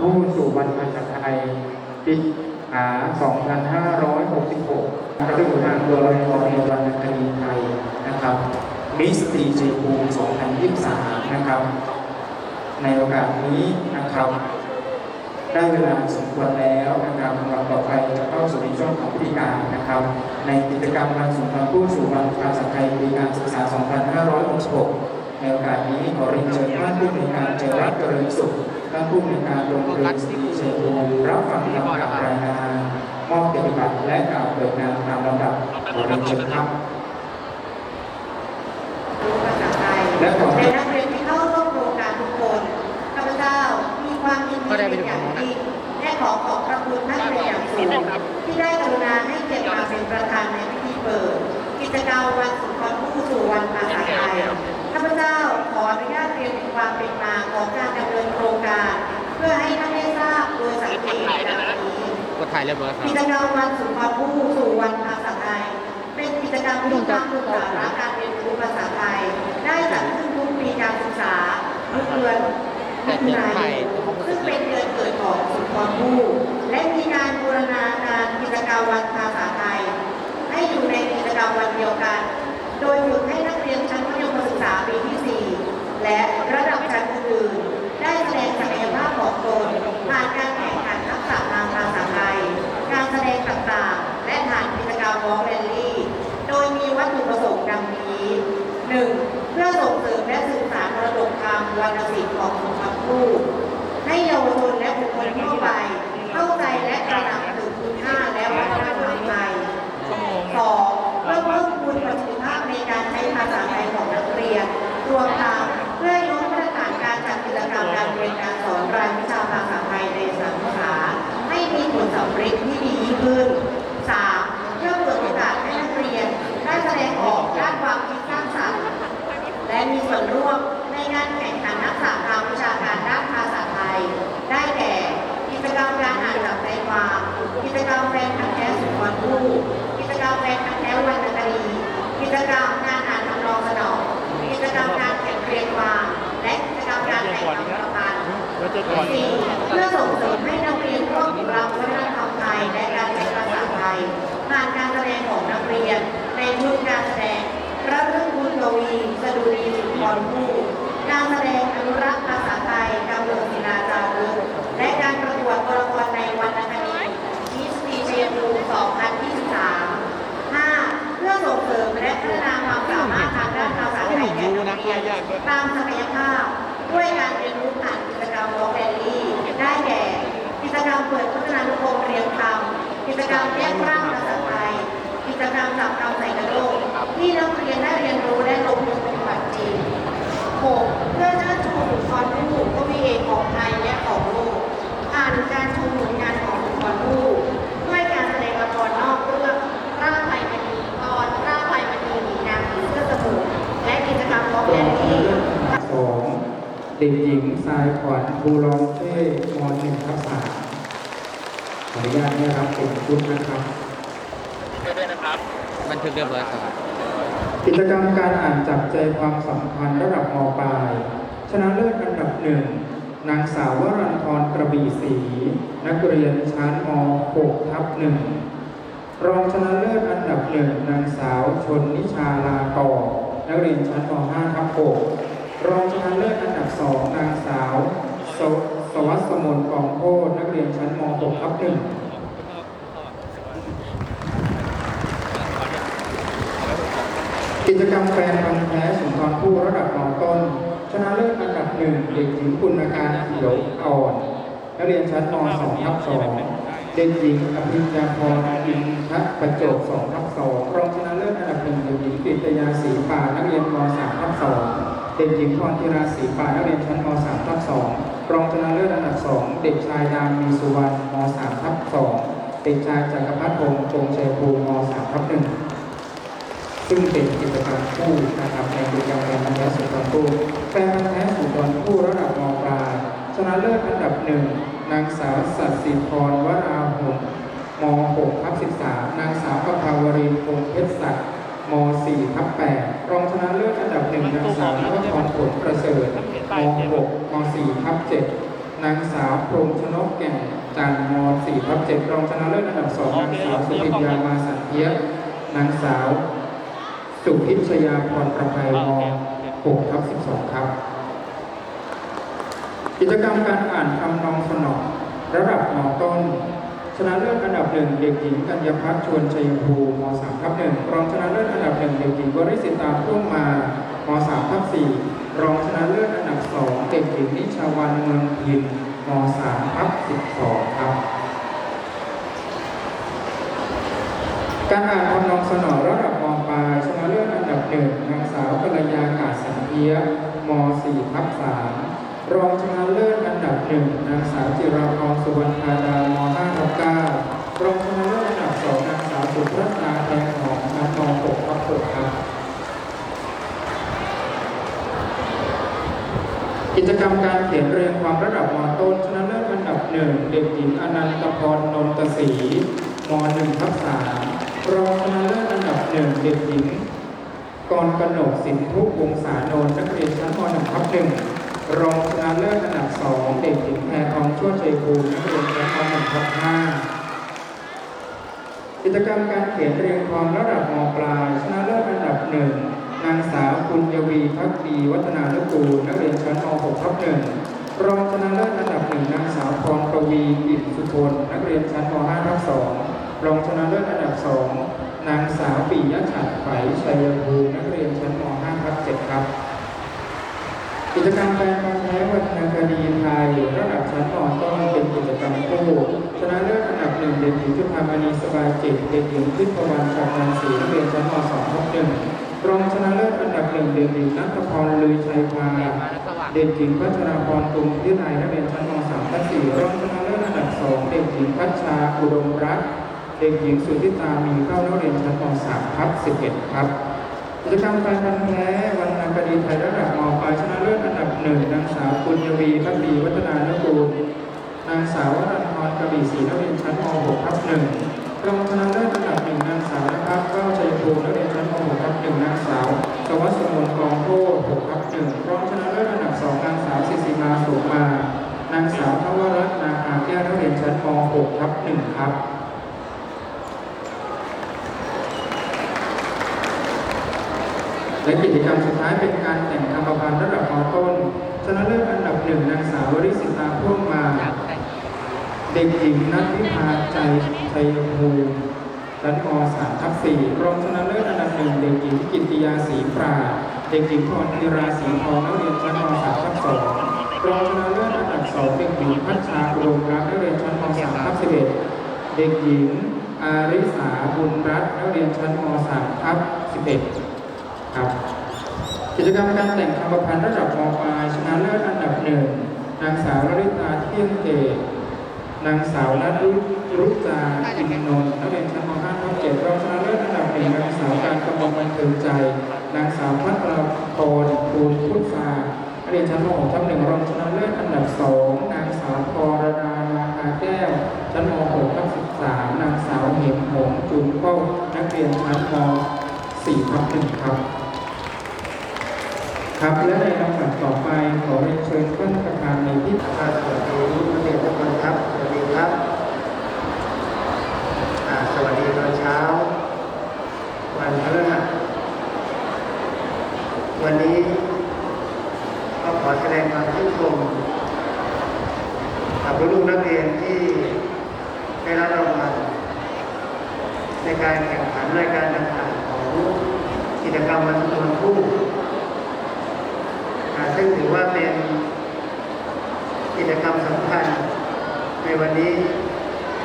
ตอนผู้สู่วันภาษาไทยที่หา 2566กระดูทางตัวละครในวรรณคดีไทยนะครับ มิสตรีเจภูมิ2023 นะครับ ในโอกาสนี้นะครับ ได้เวลาสมควรแล้วนะครับสำหรับต่อไปจะเข้าสู่ในช่วงของพิธีการนะครับ ในกิจกรรมวันสุนทรภู่สู่วันภาษาไทยปีการศึกษา 2566 ในโอกาสนี้ขอเรียนเชิญท่านผู้ในการเจริญเจริญสุข ท่านผู้ในวยการโรงเรียนสตรีเชียงภูมิรับฟังคำกล่าวรายงานมอบปฏิบัติและกล่าวเปิดงานตามลำดับขอเรียนเชิญครับรู้ภาษาไทยและขอและนักเรียนที่เข้าร่วมโครงการทุกคนข้าพเจ้ามีความยินดีเป็นอย่างยิ่งและขอขอบพระคุณท่านเป็นอย่างสูงที่ได้กรุณาให้เกียรติมาเป็นประธานในพิธีเปิด กิจกรรมวันสุนทรภู่สู่วันภาษาไทยข้าพเจ้าข ออนุญาตเรียนถึงความเป็นมาของการดำเนินโครงการ เพื่อให้ท่านได้ทราบโดยสังเกตดังนี้กดถ่ายเรียบร้อยครับกิจกรรมวันสุนทรภู่สู่วันภาษาไทย เป็นกิจกรรมที่ตั้งขึ้นสาระการเรียนรู้ภาษาไทย ได้จัดขึ้นทุกปีการศึกษาทุกเดือนมิถุนายนซึ่งเป็นเดือนเกิดของสุนทรภู่แล รียนตามศักยภาพ ด้วยการเรียนรู้ผ่านกิจกรรมวอลแรลลี่ได้แก่กิจกรรมเปิดพัฒนานุกรมเรียนคำกิจกรรมแยกร่างภาษาไทยกิจกรรมจับคำใส่กระโหลกที่นักเรียนได้เรียนรู้และลงมือปฏิบัติจริง 6. เพื่อเชิดชูบุคคลผู้กวีเอกของไทยและของโลกผ่านการชมผลงานของบุคคลผู้ เด็กหญิงทรายขวัญภูรองเท่มหนึ่งทับสามขออนุญาตได้รับเป็นชุดนะครับ บันทึกเรียบร้อยครับ กิจกรรมการอ่านจับใจความสัมพันธ์ระดับมปลาย ชนะเลิศอันดับหนึ่งนางสาววรันทรกระบี่ศรีนักเรียนชั้นม .6 ทับหนึ่งรองชนะเลิศอันดับหนึ่งนางสาวชนนิชาลากอนักเรียนชั้นม .5 ทับ6 รองชนะเลิศอันดับสองนางสาวสวสวัสดิ์สมนกองโพธนักเรียนชั้นม .6 ทับหนึ่งกิจกรรมแฟนพันธ์แท้สุนทรภู่ระดับมต้น ชนะเลิศอันดับหนึ่งเด็กหญิงปุณาการเขียวอ่อนนักเรียนชั้นม 2 ทับ2เด็กหญิงอภิญญาพรอินทประโจก2ทับ2รองชนะเลิศอันดับหนึ่งเด็กหญิงปิตยาศรีป่านักเรียนม 3 ทับ2เด็กหญิงพรธิราศรีปานักเรียนชั้นม 3 ทับ2รองชนะเลิศอันดับ 2 เด็กชายดามีสุวรรณม 3 ทับ2เด็กชายจักรพัฒน์พงษ์จงเชยภูมิม 3 ทับ1ซึ่งเป็นกิจกรรมคู่นะครับในกิจกรรมแฟนพันธ์แท้สุนทรภู่แฟนพันธ์แท้สุนทรภู่ระดับมปลายชนะเลิศอันดับหนึ่งนางสาวสัตสิพรวราหุนม6 ทับ13นางสาวประภาวรีคงเพชรศักดิ์ ม 4 ทับ8รองชนะเลิศอันดับหนึ่งนางสาวนวพรผลประเสริฐม 6 ม 4 ทับ7นางสาวพรมชนกแก่นจันทร์ม 4 ทับ7รองชนะเลิศอันดับ2นางสาวสุพิญญามาสันเทียนางสาว สุพิชยาพรประภัยม 6 ทับ12ครับกิจกรรมการอ่านคำนองสนองระดับมต้น ชนะเลิศอันดับหนึ่งเด็กหญิงกัญญาพัฒน์ชวนชัยภูมิม3ทับหนึ่งรองชนะเลิศอันดับหนึ่งเด็กหญิงวริสิตาพุ่มมาม3ทับสี่รองชนะเลิศอันดับสองเด็กหญิงนิชาวันเมืองพินม3ทับ12 ครับ การอ่านคำนองสนอระดับมปลายชนะเลิศอันดับหนึ่งนางสาวกัลยากาศสันเทียม4ทับ3 รองชนะเลิศอันดับหนึ่งนางสาวจิราพรสุวรรณธาดาม5ทับ9รองชนะเลิศอันดับสองนางสาวสุพรตนาแทนหอมนัม6ทับ6ครับกิจกรรมการเขียนเรียงความระดับมต้นชนะเลิศอันดับหนึ่งเด็กหญิงอนันตพรนนทศรีมหนึ่งทับสามรองชนะเลิศอันดับหนึ่งเด็กหญิงกรกนกสินทุกวงศานนท์นักเรียนชั้นมหนึ่งทับหนึ่ง รองชนะเลิศอันดับสองเด็กหญิงแพรทองชั่วชัยภูมินักเรียนชั้นมหนึ่งทับห้ากิจกรรมการเขียนเรียงความระดับมปลายชนะเลิศอันดับหนึ่งนางสาวคุณยวีพักดีวัฒนานุกูลนักเรียนชั้นม .6 ทับหนึ่งรองชนะเลิศอันดับหนึ่งนางสาวพรปรวีอิ่มสุทนนักเรียนชั้นม .5 ทับสองรองชนะเลิศอันดับสองนางสาวปิยะฉัตรไฝชัยภูมินักเรียนชั้นม .5 ทับ7ครับ กิจกรรมแปลงความแท้วรรณคดีไทยระดับชั้นมต้นเป็นกิจกรรมคู่ชนะเลิศอันดับหนึ่งเด็กหญิงจุฑามณีสบายจิตเด็กหญิงขึ้นประวันชำนาญศรีเรียนชั้นมสองทับหนึ่งรองชนะเลิศอันดับหนึ่งเด็กหญิงนัทพรลือชัยพาเด็กหญิงพัชราพรตุงพิไนนักเรียนชั้นมสามทับสี่รองชนะเลิศอันดับสองเด็กหญิงพัชชาอุดมรัตน์เด็กหญิงสุทธิตามีเข้านักเรียนชั้นมสามทับสิบเอ็ดครับ กิจกรรมการพันแท้วรรณคดีไทยระดับมปลายชนะเลิศอันดับหนึ่งนางสาวปุญญวีพักดีวัฒนานุกูลนางสาววรันทรกบีศรีนักเรียนชั้นม .6 ทับหนึ่งรองชนะเลิศอันดับหนึ่งนางสาวนภัสเก้าชัยภูมินักเรียนชั้นม .6 ทับหนึ่งนางสาวสวัสดิ์สมนกองโทษ6ทับหนึ่งรองชนะเลิศอันดับสองนางสาวศิศิมาสุมานางสาวทวรัตน์นาคาแก้วนักเรียนชั้นม .6 ทับหนึ่งครับ และกิจกรรมสุดท้ายเป็นการแต่งคำประพันธ์ระดับมต้น ชนะเลิศอันดับหนึ่งนางสาววริสิตาพ่วงมา เด็กหญิงนัทธิพาใจชัยภูมิชั้นมสามทับสี่รองชนะเลิศอันดับหนึ่งเด็กหญิงกิติยาศรีปราเด็กหญิงพรธีราศรีทองนักเรียนชั้นมสามทับสองรองชนะเลิศอันดับสองเด็กหญิงพัชชาอุดมรักนักเรียนชั้นมสามทับสิบเอ็ดเด็กหญิงอาริสาบุญรัตน์นักเรียนชั้นมสามทับสิบเอ็ด ครับกิจกรรมการแต่งคำประพันธ์ระดับมปลายชนะเลิศอันดับหนึ่งนางสาวลลิตาเที่ยงเกตนางสาวนัทรุจาอินนนท์นักเรียนชั้นม .5 ทับ7รองชนะเลิศอันดับหนึ่งนางสาวการกำมลบันเทิงใจ นางสาวพัทรพรภูมิพุทธานักเรียนชั้นม .6 ทับ1รองชนะเลิศอันดับสองนางสาวพรดานาคาแก้ว ชั้นม .6 ทับ13นางสาวเหมหงจุนเป้านักเรียนชั้นม 4 ทับ1ครับ ครับและในลำดับต่อไปขอเรียนเชิญท่านประธานในพิธี ครับสวัสดีนักเรียนทุกคนครับ สวัสดีครับอ่าสวัสดีตอนเช้า วันพฤหัสวันนี้ก็ขอแสดงความชื่นชมกับลูกๆนักเรียนที่ได้รับรางวัลในการแข่งขันรายการต่างๆของกิจกรรมวันสุนทรภู่อ่าซึ่งถือว่าเป็น กิ จกรรมสำคัญในวันนี้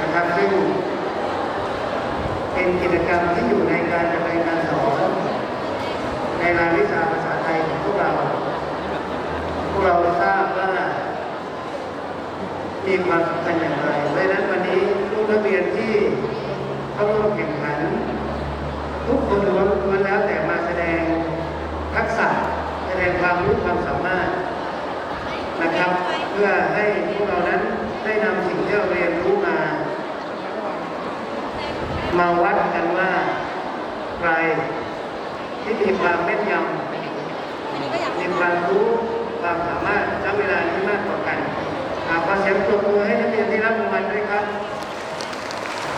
นะครับซึ่งเป็นกิจกรรมที่อยู่ในการดำเนินการสอนในรายวิชาภาษาไทยของพวกเรา พวกเราทราบว่ามีความสำคัญอย่างไรเพราะฉะนั้นวันนี้ลูกนักเรียนที่เข้าร่วมแข่งขัน ทุกคนล้วนล้วนแล้วแต่มาแสดงทักษะแสดงความรู้ความสามารถนะครับ เพื่อให้พวกเรานั้นได้นำสิ่งที่เราเรียนรู้มา มาวัดกันว่าใครที่มีความแม่นยำมีความรู้ความสามารถและเวลาที่มากกว่ากันอาขอเสียงปรบมือให้นักเรียนที่รับรางวัลด้วยครับ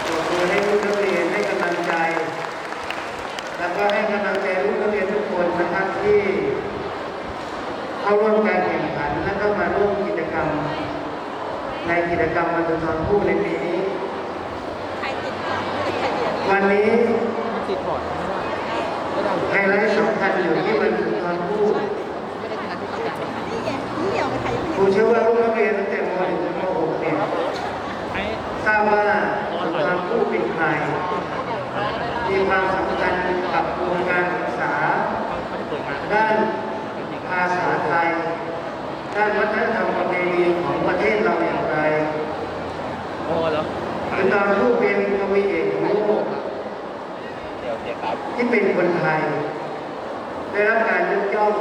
ปรบมือให้ลูกนักเรียนให้กำลังใจ แล้วก็ให้กำลังใจลูกนักเรียนทุกคนนะครับที่เข้าร่วมการแข่งขันและก็มาร่วมกิจ รรม ในกิจกรรมวันสุนทรภู่ในปีนี้ วันนี้ติดพอร์ตไม่ได้ไม่ได้ไฮไลท์สำคัญอยู่ที่วันสุนทรภู่ไม่ได้ขนาดที่ต้องการครูเชื่อว่าลูกนักเรียนตั้งแต่ม .1 ถึงม .6 เนี่ยไอ้ทราบว่าสุนทรภู่เป็นใครมีความสำคัญกับวงการศึกษาเขาจะเปิดมาด้านภาษาไทย ด้านวัฒนธรรม ประเพณีของประเทศเราอย่างไรโอ้แล้วสุนทรภู่เป็นกวีเอกของโลกเดี๋ยวเดี๋ยวครับที่เป็นคนไทย ได้รับการยกย่อง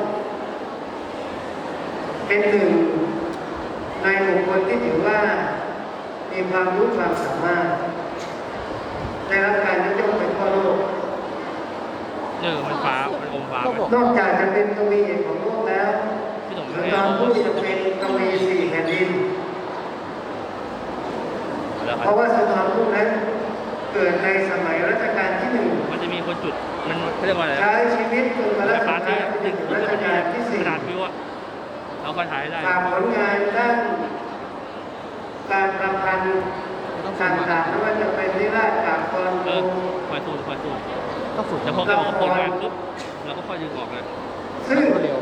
เป็นหนึ่งในบุคคลที่ถือว่ามีความรู้ความสามารถ ได้รับการยกย่องไปทั่วโลกเออมันฟ้ามันอมฟ้านอกจากจะเป็นกวีเอกของโลก แล้วพี่หนุ่มสุไม่นทได้รภู่จะเป็นกวีสี่แผ่นดินแล้วคเพรับราะว่าสุนทรภู่นั้นเกิดในสมัยรัชกาลที่หนึ่งมันจะมีคนจุด มันเขาเรียกว่าอะไรใช้ชีวิตจนมาไฟรัชฟ้ากาที่ลที่หตินึ่ดงรัชกาลที่สี่กระดาษพิวอะเราก็ถ่ายได้ฝากผลงานด้านการประพันธ์ต่างๆไม่ว่าจะเป็นนิราศกาบกรเอโกอคอยสูดคอยสูดต้องสูดแล้วพอเขาบอกว่าผลงานปุ๊บเราก็ค่อยดึงออกเลยซึ่งเร็ว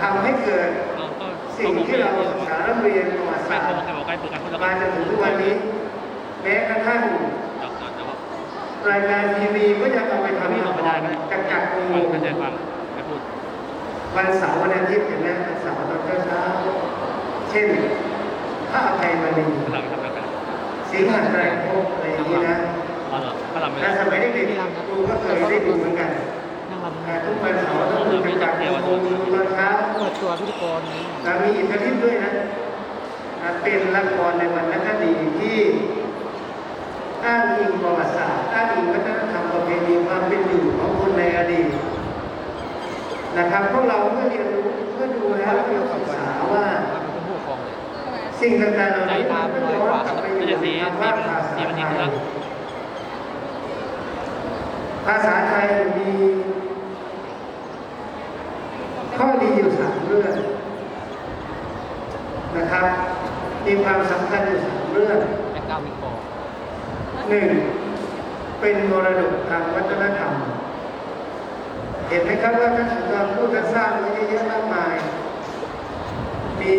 ทำให้เกิดเราก็สิ่งที่เราศึกษาและเรียนประวัติไม่ศาสตโทรร์ใครบอกใครฝึกกันแล้วก็มาจนถึงทุกวันนี้ แม้กระทั่งจับจับจับว่ารายการทีวีก็ยังเอาไปทำพี่ลงไม่ได้ไหมจักจักงฟังงเข้าใจฟังไม่พูดวันเสาร์วันอาทิตย์เห็นไหมวันเสาร์ตอนเช้าๆเช่นข้าอภัยมณีพลังทำอะไรกันสีหาดแรงโภคอะไรอย่างนี้นะอ๋อเหรอพลังไม่แต่ได้สมัยเด็กๆครูก็เคยได้ดูเหมือนกัน นั่งรำแต่ทุกวันเสาร์ต้องดูเป็นการดูตอนเช้าเปิดตัวพิธีกรนี้แต่มีอิทธิฤทธิ์ด้วยนะอ่าเป็นละครในวรรณคดีที่อ้างอิงประวัติศาสตร์อ้างอิงวัฒนธรรมประเพณีความเป็นอยู่ของคนในอดีตนะครับพวกเราเมื่อเรียนรู้เมื่อดูแล้วเราศึกษาว่าว่าเป็นผู้ปกครองเลยสิ่งต่างๆเหล่านี้ใจตามมันน้อยย้อกว่านกลับไปอไม่ยู่ใช่สีในสีคำว่าภาษาสีมันไทดียแล้วภาษาไทยมี ข้อดีอยู่สามเรื่องนะครับมีความสำคัญอยู่สามเรื่องแอคเก้ามีคอหนึ่งเป็นมรดกทางวัฒนธรรม เห็นไหมครับว่าท่านสุนทรพูดท่านสร้างไว้เยอะๆมากมาย มี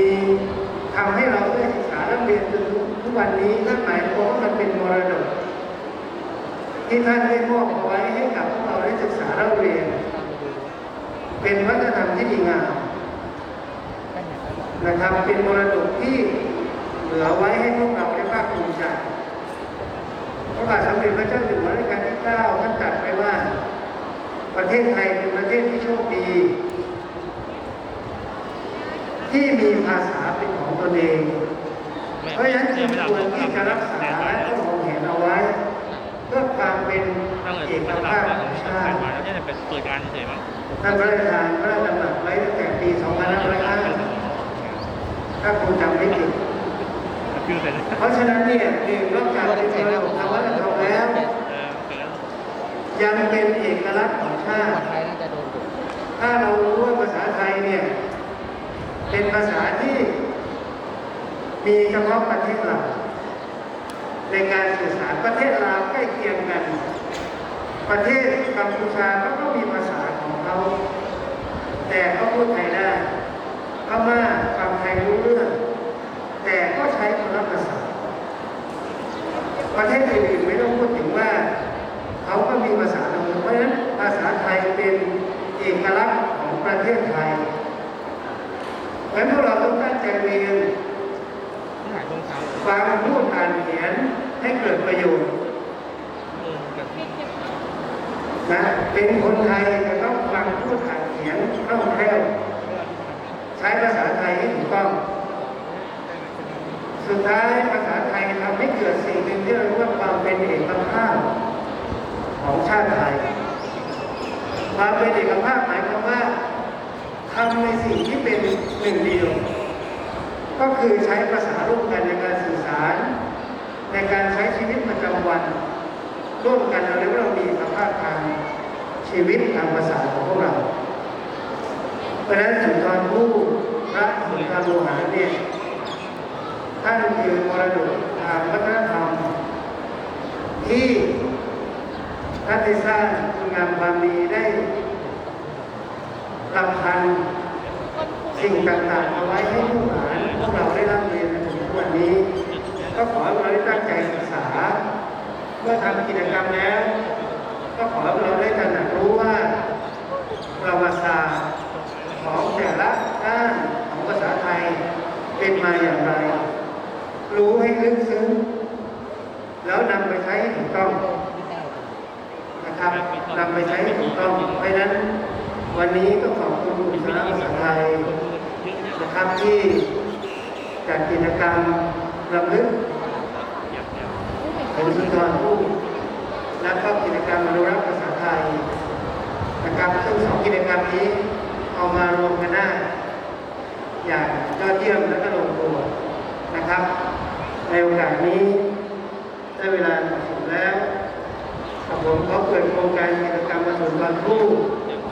ทำให้เราได้ศึกษาและเรียนจนทุกวันนี้นั่นหมายความว่ามันเป็นมรดก ที่ท่านได้มอบเอาไว้ให้กับพวกเราได้ศึกษาและเรียน เป็นวัฒนธรรมที่ดีงามนะครับ เป็นมรดกที่เหลือไว้ให้พวกเราได้ภาคภูมิใจพระบาทสมเด็จพระเจ้าอยู่หัวรัชกาลที่เก้าท่านตรัสไว้ว่า ประเทศไทยเป็นประเทศที่โชคดี ที่มีภาษาเป็นของตนเอง เพราะฉะนั้นจึงควรที่จะรักษาและก็มองเห็นเอาไว้เพื่อความเป็นถ้าเกิดเอกมันภาหลัพบของใคชารติ มาแล้วเนี่ยเป็นเปิดงานเฉยมั้งท่านพระราชทานพระราชดำรัสไว้ตั้งแต่ปี 2505ถ้าคุณจำไม่ผิดฟิวเสร็จเพราะฉะนั้นเนี่ยหนึ่งนอกจากเป็นมรดกทางวัฒนธรรมแล้วเออเกิดยังเป็นเอกลักษณ์ของชาคนติไทยน่าจะโดนดุถ้าเรารู้ว่าภาษาไทยเนี่ย เป็นภาษาที่มีเฉพาะประเทศเราในการสื่อสารประเทศลาวใกล้เคียงกัน ประเทศกัมพูชาเขาก็มีภาษาของเขา แต่เขาพูดไทยได้พม่าฟังไทยรู้เรื่อง แต่ก็ใช้คนละภาษา ประเทศอื่นๆไม่ต้องพูดถึงว่า เขาก็มีภาษาของเขาเพราะฉะนั้นภาษาไทยเป็นเอกลักษณ์ของประเทศไทยเพราะฉะนั้นพวกเราต้องตั้งใจเรียนฟังพูดอ่านเขียนให้เกิดประโยชน์ เออแบบ นะ เป็นคนไทยจะต้องฟังพูดอ่านเขียนคล่องแคล่วใช้ภาษาไทยให้ถูกต้อง สุดท้ายภาษาไทยทำให้เกิดสิ่งหนึ่งที่เรียกว่าความเป็นเอกภาพของชาติไทย ความเป็นเอกภาพหมายความว่าททำในสิ่งที่เป็นหนึ่งเดียว ก็คือใช้ภาษาร่วมกันในการสื่อสาร ในการใช้ชีวิตประจำวัน ร่วมกันเราเรียกว่าเรามีสภาพทาง ชีวิตทางภาษาของพวกเรา เพราะนั้นสุนทรภู่พระสุนทรโลหะเนี่ยท่านคือมรดกทางวัฒนธรรม ที่ท่านได้สร้างคุณงามความดีได้รำพันสิ่งต่างๆเอาไว้ให้ลูกหลานพวกเราได้รับเรียนในถึงทุกวันนี้ ก็ขอให้เราได้ตั้งใจศึกษา เมื่อทำกิจกรรมแล้ว ก็ขอให้เราได้ตระหนักรู้ว่าประวัติศาสตร์ของแต่ละด้านของภาษาไทยเป็นมาอย่างไร รู้ให้ลึกซึ้ง แล้วนำไปใช้ให้ถูกต้องนะครับนำไปใช้ให้ถูกต้อง เพ ราะฉะนั้นวันนี้ก็ขอบคุณคณะภาษาไทยนะครับที่จัดกิจกรรมรำลึกผมสุนทรภู่และก็กิจกรรมอนุรักษ์ภาษาไทยนะครับซึ่งสองกิจกรรมนี้เอามารวมกันได้อย่างยอดเยี่ยมและก็ลงตัวนะครับ ในโอกาสนี้ได้เวลาสมแล้ว กับผมเขาเกิดโครงการกิจกรรมมาสู่วันผู้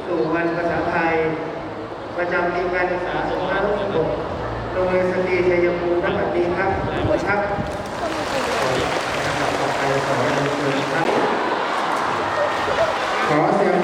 สู่วันภาษาไทย ประจำปีการศึกษา2566โรงเรียนสตรีชัยภูมิณบัดนี้ครับขอบคุณครับต่อไปขอเรียนเชิญครับขอเสียง